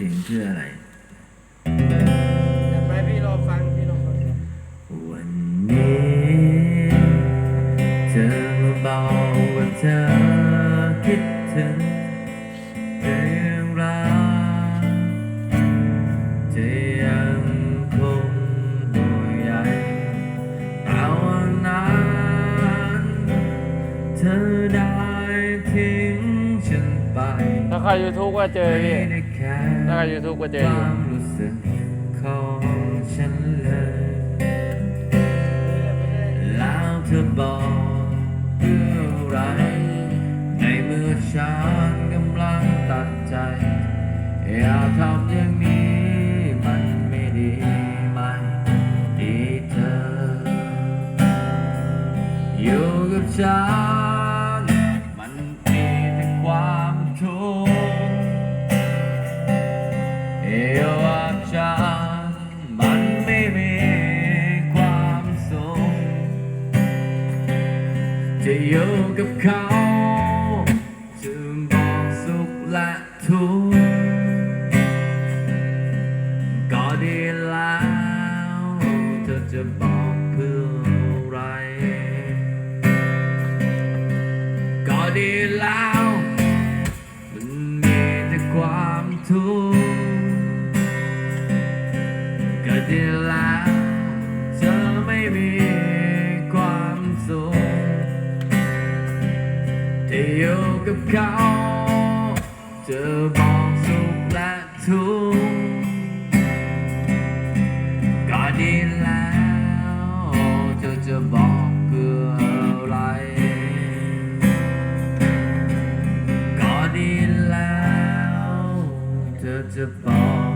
เพลงเพื่ออะไรอยาไปพี่รอฟังพี่รอฟังวันนี้เธอมาบอกว่าเธอคิดถึงเรื่องราวจะยังคงห่วงใยแต่วันนั้นเธอได้ ทิ้งฉันไปถ้าใครยูทูบก็เจอพี่ไม่ได้แค่ถ้าใครยูทูบก็เจอคอยู่วามรู้สึกของฉันเลย แล้วเธอบอกเพื่ออะไร ในเมื่อฉันกำลังตัดใจ อย่าทำอย่างนี้มันไม่ดีไหมดีเธอ อยู่กับฉันมัน อยู่กับฉันมันไม่มีความสุขจะอยู่กับเขาจะบอกสุขและทุกข์ก็ดีแล้วเธอจะบอกเพื่ออะไร ก็ดีแล้ว มันมีแต่ความทุกข์ ก็ดีแล้วเธอไม่มีความสุขที่อยู่กับเขาจะบอกสุขและทุกข์ก็ดีแล้วเธอจะบอกเพื่ออะไรก็ดีแล้วเธอจะบอก